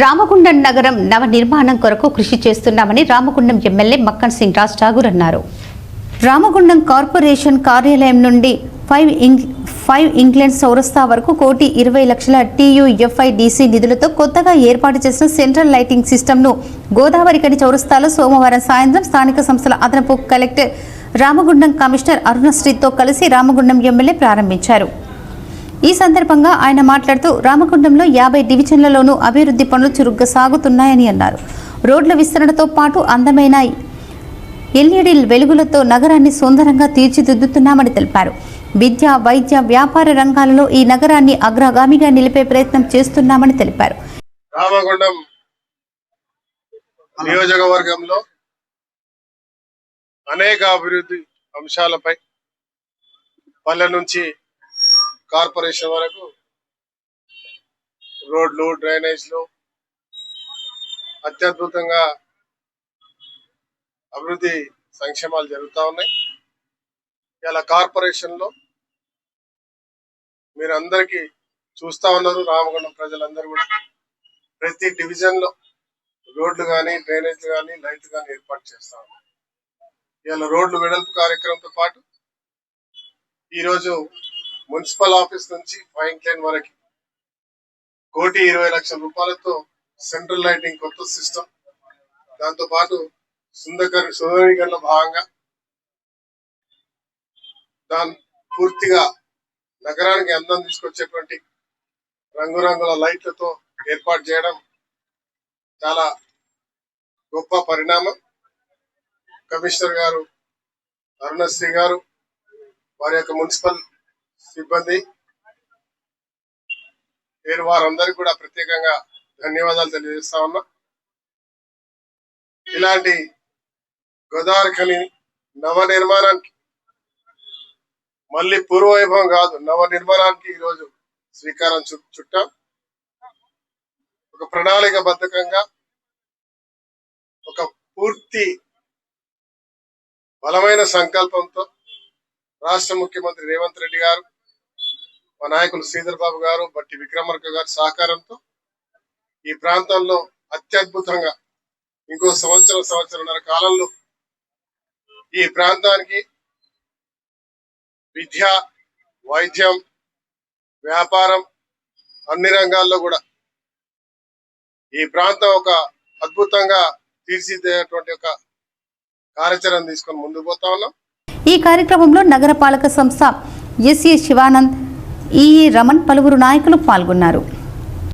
రామగుండం నగరం నవ నిర్మాణం కొరకు కృషి చేస్తున్నామని రామగుండం ఎమ్మెల్యే మక్కన్ సింగ్ రాజ్ ఠాగూర్ అన్నారు. రామగుండం కార్పొరేషన్ కార్యాలయం నుండి ఫైవ్ ఇంగ్ ఫైవ్ ఇంగ్లాండ్ సౌరస్థా వరకు కోటి ఇరవై లక్షల టీయూఎఫ్ఐడిసి నిధులతో కొత్తగా ఏర్పాటు చేసిన సెంట్రల్ లైటింగ్ సిస్టమ్ను గోదావరి కని చౌరస్తాలో సోమవారం సాయంత్రం స్థానిక సంస్థల అదనపు కలెక్టర్ రామగుండం కమిషనర్ అరుణశ్రీతో కలిసి రామగుండం ఎమ్మెల్యే ప్రారంభించారు. ఈ సందర్భంగా ఆయన మాట్లాడుతూ రామగుండంలో యాభై డివిజన్లలోనూ అభివృద్ధి పనులు చురుగ్గా సాగుతున్నాయని అన్నారు. రోడ్ల విస్తరణతో పాటు అందమైన ఎల్ఈడి వెలుగులతో నగరాన్ని సుందరంగా తీర్చిదిద్దుతున్నామని తెలిపారు. విద్య వైద్య వ్యాపార రంగాలలో ఈ నగరాన్ని అగ్రగామిగా నిలిపే ప్రయత్నం చేస్తున్నామని తెలిపారు. రామగుండం నియోజకవర్గంలో అనేక అభివృద్ధి అంశాలపై పల్లె నుంచి కార్పొరేషన్ వరకు రోడ్లు డ్రైనేజ్లు అత్యద్భుతంగా అభివృద్ధి సంక్షేమాలు జరుగుతూ ఉన్నాయి. ఇలా కార్పొరేషన్లో మీరు అందరికీ చూస్తా ఉన్నారు రామగుండం ప్రజలందరూ కూడా. ప్రతి డివిజన్లో రోడ్లు కానీ డ్రైనేజ్లు కానీ లైట్లు కానీ ఏర్పాటు చేస్తా ఉన్నారు. ఇలా రోడ్లు వెడల్పు కార్యక్రమంతో పాటు ఈరోజు మున్సిపల్ ఆఫీస్ నుంచి ఫైన్ క్లైన్ వరకు కోటి ఇరవై లక్షల రూపాయలతో సెంట్రల్ లైటింగ్ కొత్త సిస్టమ్. దాంతో పాటు సుందకర సుందరీకరణ భాగంగా దాని పూర్తిగా నగరానికి అందం తీసుకొచ్చేటువంటి రంగురంగుల లైట్లతో ఏర్పాటు చేయడం చాలా గొప్ప పరిణామం. కమిషనర్ గారు అరుణశ్రీ గారు వారి యొక్క మున్సిపల్ సిబ్బంది. నేను వారందరికీ కూడా ప్రత్యేకంగా ధన్యవాదాలు తెలియజేస్తా ఉన్నా. ఇలాంటి గోదావరిఖని నవ నిర్మాణానికి మళ్ళీ పూర్వవైభవం కాదు నవ నిర్మాణానికి ఈరోజు శ్రీకారం చు చుట్టాం. ఒక ప్రణాళిక బద్ధకంగా ఒక పూర్తి బలమైన సంకల్పంతో రాష్ట్ర ముఖ్యమంత్రి రేవంత్ రెడ్డి గారు మా నాయకులు శ్రీధర్ బాబు గారు బట్టి విక్రమార్క గారి సహకారంతో ఈ ప్రాంతంలో అత్యద్భుతంగా ఇంకో సంవత్సరం సంవత్సరంన్నర కాలంలో ఈ ప్రాంతానికి విద్య వైద్యం వ్యాపారం అన్ని రంగాల్లో కూడా ఈ ప్రాంతం ఒక అద్భుతంగా తీర్చిదిద్దేటువంటి ఒక కార్యాచరణ తీసుకొని ముందుకు పోతా ఉన్నాం. ఈ కార్యక్రమంలో నగరపాలక సంస్థ ఎస్ఏ శివానంద్ ఈ రమణ్ పలువురు నాయకులు పాల్గొన్నారు.